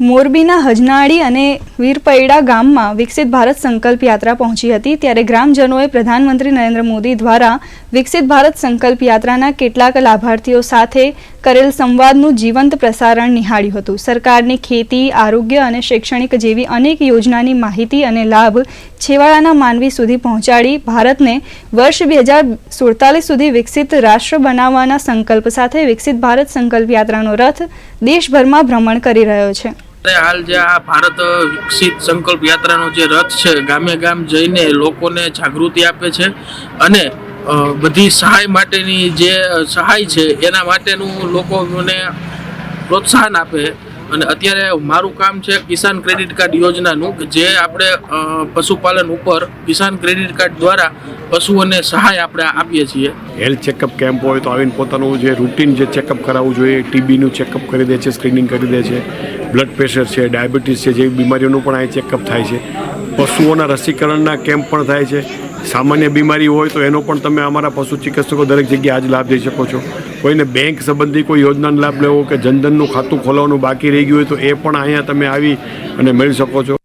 મોરબીના હજનાળી અને વીરપૈડા ગામમાં વિકસિત ભારત સંકલ્પ યાત્રા પહોંચી હતી. ત્યારે ગ્રામજનોએ પ્રધાનમંત્રી નરેન્દ્ર મોદી દ્વારા વિકસિત ભારત સંકલ્પ યાત્રાના કેટલાક લાભાર્થીઓ સાથે કરેલ સંવાદનું જીવંત પ્રસારણ નિહાળ્યું હતું. સરકારની ખેતી, આરોગ્ય અને શૈક્ષણિક જેવી અનેક યોજનાની માહિતી અને લાભ છેવાડાના માનવી સુધી પહોંચાડી ભારતને વર્ષ બે હજાર સુડતાલીસ સુધી વિકસિત રાષ્ટ્ર બનાવવાના સંકલ્પ સાથે વિકસિત ભારત સંકલ્પ યાત્રાનો રથ દેશભરમાં ભ્રમણ કરી રહ્યો છે. હાલ જે આ ભારત વિકસિત સંકલ્પ યાત્રાનો જે રથ છે, ગામે ગામ જઈને લોકોને જાગૃતિ આપે છે અને બધી સહાય માટેની જે સહાય છે, એના માટેનું લોકોને પ્રોત્સાહન આપે. અને અત્યારે મારું કામ છે કિસાન ક્રેડિટ કાર્ડ યોજનાનું જે આપણે પશુપાલન ઉપર કિસાન ક્રેડિટ કાર્ડ દ્વારા પશુઓને સહાય આપણે આપીએ છીએ. હેલ્થ ચેકઅપ કેમ્પ હોય તો આવીને પોતાનું જે રૂટીન જે ચેકઅપ કરાવવું જોઈએ, ટીબીનું ચેકઅપ કરી દે છે, સ્ક્રીનિંગ કરી દે છે. બ્લડ પ્રેશર છે ડાયાબિટીસ છે, જેવી બીમારીઓનું પણ અહીં ચેકઅપ થાય છે. પશુઓના રસીકરણના કેમ્પ પણ થાય છે. સામાન્ય બીમારી હોય તો એનો પણ તમે અમારા પશુ ચિકિત્સકો દરેક જગ્યાએ આજ લાભ લઈ શકો છો. કોઈને બેંક સંબંધી કોઈ યોજનાનો લાભ લેવો કે જનધનનું ખાતું ખોલાવવાનું બાકી રહી ગયું હોય તો એ પણ અહીંયા તમે આવી અને મેળવી શકો છો.